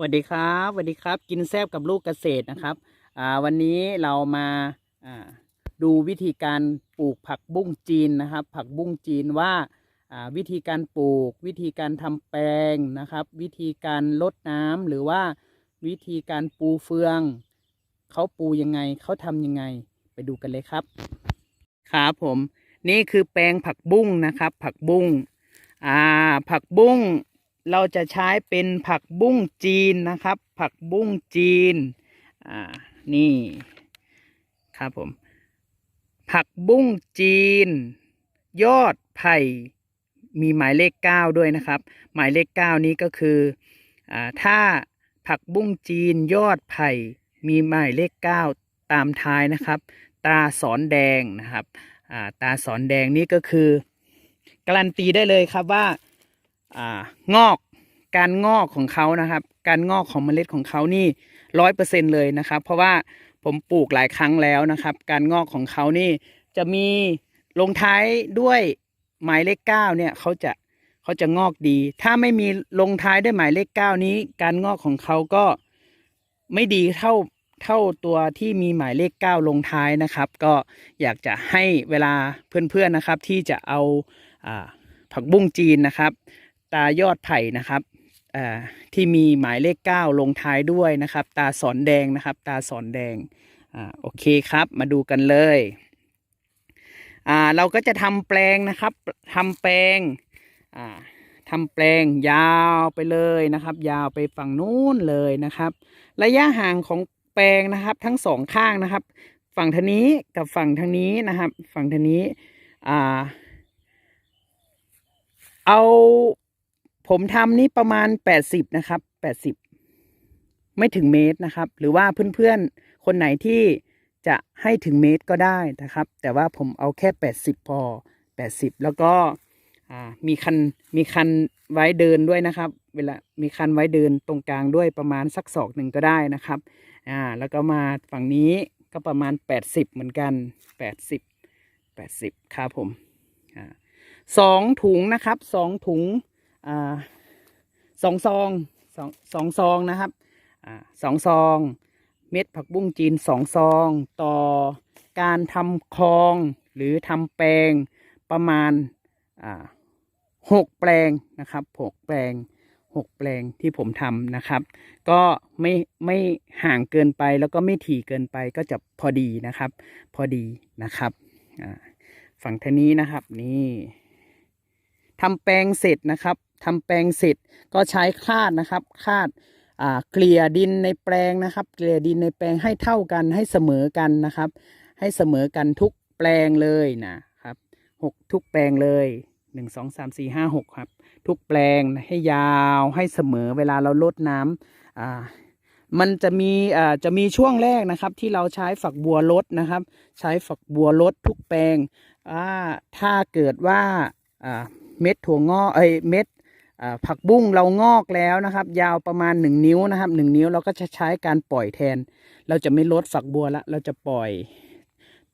วัสดีครับสวัสดีครับ กินแซบกับลูกเกษตรนะครับวันนี้เรามาดูวิธีการปลูกผักบุ้งจีนนะครับ ผักบุ้งจีนว่าวิธีการปลูก วิธีการทำแปลงนะครับ วิธีการลดน้ำหรือว่าวิธีการปูเฟืองเขาปูยังไงเขาทำยังไงไปดูกันเลยครับครับผมนี่คือแปลงผักบุ้งนะครับ ผักบุ้งอ่าผักบุ้ง เราจะใช้เป็นผักบุ้งจีนนะครับ ผักบุ้งจีน อ่า นี่ครับผม ผักบุ้งจีน ยอดไผ่ มีหมายเลขเก้าด้วยนะครับ หมายเลขเก้านี้ก็คืออ่าถ้าผักบุ้งจีนยอดไผ่ มีหมายเลขเก้าตามท้ายนะครับ ตาสอนแดงนะครับ อ่า ตาสอนแดงนี่ก็คือ การันตีได้เลยครับว่า งอกการงอกของเขานะครับ การงอกของเมล็ดของเขานี่ร้อยเปอร์เซ็นเลยนะครับ เพราะว่าผมปลูกหลายครั้งแล้วนะครับ การงอกของเขานี่จะมีลงท้ายด้วยหมายเลขเก้าเนี่ยเขาจะเขาจะงอกดี ถ้าไม่มีลงท้ายด้วยหมายเลขเก้านี้ การงอกของเขาก็ไม่ดีเท่าเท่าตัวที่มีหมายเลขเก้าลงท้ายนะครับ ก็อยากจะให้เวลาเพื่อนๆนะครับ ที่จะเอาอ่าผักบุ้งจีนนะครับ ตายอดไผ่นะครับที่มีหมายเลขเก้าลงท้ายด้วยนะครับ ตาสอนแดงนะครับ ตาสอนแดงอโอเคครับ มาดูกันเลยเราก็จะทำแปลงนะครับทำแปลงทำแปลงยาวไปเลยนะครับ ยาวไปฝั่งนู้นเลยนะครับ ระยะห่างของแปลงนะครับ ทั้งสองข้างนะครับ ฝั่งทางนี้กับฝั่งทางนี้นะครับ ฝั่งทางนี้เอา ผมทำนี่ประมาณแปดสิบนะครับแปดสิบไม่ถึงเมตรนะครับ หรือว่าเพื่อนๆ คนไหนที่จะให้ถึงเมตรก็ได้นะครับ แต่ว่าผมเอาแค่แปดสิบพอแปดสิบแล้วก็มีคันมีคันไว้เดินด้วยนะครับ เวลามีคันไว้เดินตรงกลางด้วยประมาณสักศอกหนึ่งก็ได้นะครับอ่าแล้วก็มาฝั่งนี้ก็ประมาณแปดสิบเหมือนกันแปดสิบแปดสิบครับผมอ่าสองถุงนะครับสองถุง สองซองสองสองซองนะครับอสองซอง เม็ดผักบุ้งจีนสองซอง ต่อการทำคลองหรือทำแปลงประมาณหกแปลงนะครับหกแปลงหกแปลงที่ผมทำนะครับ ก็ไม่ไม่ห่างเกินไปแล้วก็ไม่ถี่เกินไปก็จะพอดีนะครับ พอดีนะครับฝั่งทางนี้นะครับนี่ทำแปลงเสร็จนะครับ ทำแปลงเสร็จก็ใช้คาดนะครับ คาดเกลี่ยดินในแปลงนะครับ เกลี่ยดินในแปลงให้เท่ากันให้เสมอกันนะครับ ให้เสมอกันทุกแปลงเลยนะครับหกทุกแปลงเลยหนึ่งสองสามสี่ห้าหกครับ ทุกแปลงให้ยาวให้เสมอเวลาเราลดน้ำอ่ามันจะมีอ่าจะมีช่วงแรกนะครับ ที่เราใช้ฝักบัวลดนะครับ ใช้ฝักบัวลดทุกแปลงอ่าถ้าเกิดว่าอ่าเม็ดถั่วงอกเอ้ยเม็ด ผักบุ้งเรางอกแล้วนะครับ ยาวประมาณหนึ่งนิ้วนะครับหนึ่งนิ้วเราก็จะใช้การปล่อยแทน เราจะไม่ลดฝักบัวละเราจะปล่อย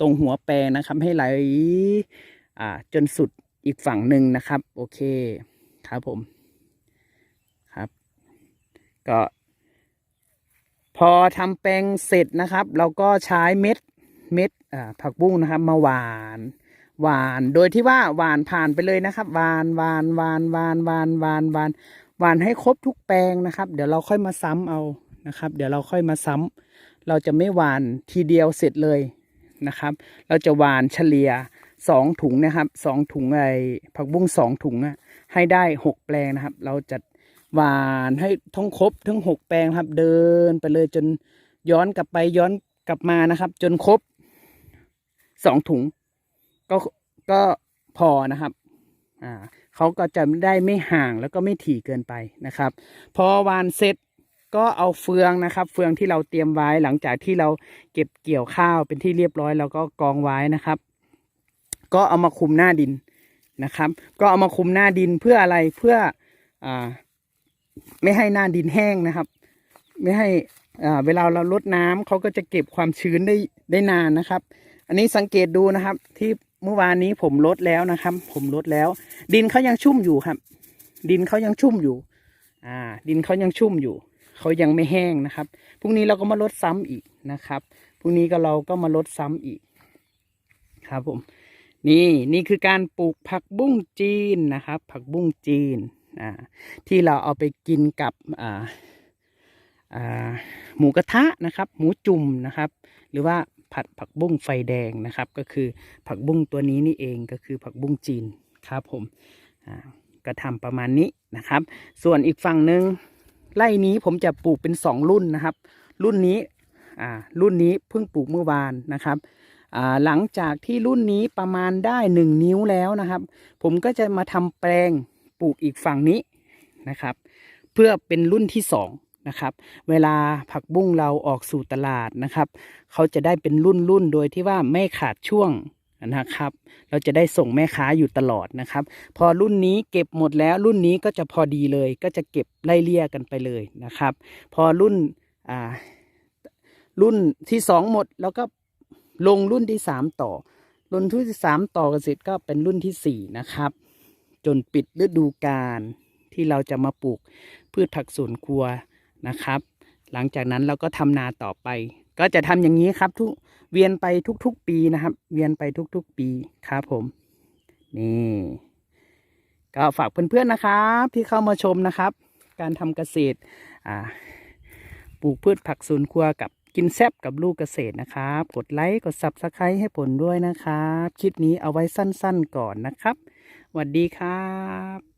ตรงหัวแปลงนะครับ ให้ไหลอ่าจนสุดอีกฝั่งหนึ่งนะครับ โอเคครับผมครับ ก็ พอทำแปลงเสร็จนะครับ เราก็ใช้เม็ดเม็ดอ่าผักบุ้งนะครับ มาหวาน หวานโดยที่ว่าหวานผ่านไปเลยนะครับหวานหวานหวานหวานหวานหวานหวานหวานให้ครบทุกแปลงนะครับ เดี๋ยวเราค่อยมาซ้ำเอานะครับ เดี๋ยวเราค่อยมาซ้ำเราจะไม่หวานทีเดียวเสร็จเลยนะครับ เราจะหวานเฉลี่ยสองถุงนะครับสองถุงไอ้ผักบุ้งสองถุงอะให้ได้หกแปลงนะครับ เราจะหวานให้ทั้งครบทั้งหกแปลงครับ เดินไปเลยจนย้อนกลับไปย้อนกลับมานะครับ จนครบสองถุง ก็ก็พอนะครับอ่าเขาก็จะได้ไม่ห่างแล้วก็ไม่ถี่เกินไปนะครับ พอวานเสร็จก็เอาเฟืองนะครับ เฟืองที่เราเตรียมไว้หลังจากที่เราเก็บเกี่ยวข้าวเป็นที่เรียบร้อยแล้วก็กองไว้นะครับ ก็เอามาคุมหน้าดินนะครับ ก็เอามาคุมหน้าดินเพื่ออะไรเพื่ออ่าไม่ให้หน้าดินแห้งนะครับ ไม่ให้อ่าเวลาเราลดน้ำเขาก็จะเก็บความชื้นได้ได้นานนะครับ อันนี้สังเกตดูนะครับที่ เมื่อวานนี้ผมลดแล้วนะครับ ผมลดแล้ว ดินเขายังชุ่มอยู่ครับ ดินเขายังชุ่มอยู่ อ่า ดินเขายังชุ่มอยู่เขายังไม่แห้งนะครับพรุ่งนี้เราก็มาลดซ้ำอีกนะครับพรุ่งนี้ก็เราก็มาลดซ้ำอีก ครับผม นี่นี่คือการปลูกผักบุ้งจีนนะครับ ผักบุ้งจีนอ่าที่เราเอาไปกินกับอ่าอ่าหมูกระทะนะครับ หมูจุ่มนะครับ หรือว่า ผัดผักบุ้งไฟแดงนะครับ ก็คือผักบุ้งตัวนี้นี่เองก็คือผักบุ้งจีนครับผมอ่าก็ทำประมาณนี้นะครับ ส่วนอีกฝั่งหนึ่งไร่นี้ผมจะปลูกเป็นสองรุ่นนะครับ รุ่นนี้รุ่นนี้เพิ่งปลูกเมื่อวานนะครับหลังจากที่รุ่นนี้ประมาณได้หนึ่งนิ้วแล้วนะครับ ผมก็จะมาทำแปลงปลูกอีกฝั่งนี้นะครับ เพื่อเป็นรุ่นที่สอง นะครับ เวลาผักบุ้งเราออกสู่ตลาดนะครับ เขาจะได้เป็นรุ่นรุ่นๆโดยที่ว่าไม่ขาดช่วงนะครับ เราจะได้ส่งแม่ค้าอยู่ตลอดนะครับ พอรุ่นนี้เก็บหมดแล้วรุ่นนี้ก็จะพอดีเลย ก็จะเก็บไล่เลี่ยกันไปเลยนะครับ พอรุ่นอ่ารุ่นที่สองหมดแล้วก็ลงรุ่นที่สามต่อ รุ่นที่สามต่อกันเสร็จก็เป็นรุ่นที่สี่นะครับ จนปิดฤดูกาลที่เราจะมาปลูกพืชผักสวนครัว นะครับ หลังจากนั้นเราก็ทำนาต่อไป ก็จะทำอย่างนี้ครับ ทุกเวียนไปทุกๆปีนะครับ เวียนไปทุกๆปีครับผมนี่ก็ฝากเพื่อนๆนะครับ ที่เข้ามาชมนะครับ การทำเกษตรอ่าปลูกพืชผักสวนครัวกับกินแซบกับลูกเกษตรนะครับ กดไลค์กด Subscribe ให้ผลด้วยนะครับ คลิปนี้เอาไว้สั้นๆก่อนนะครับสวัสดีครับ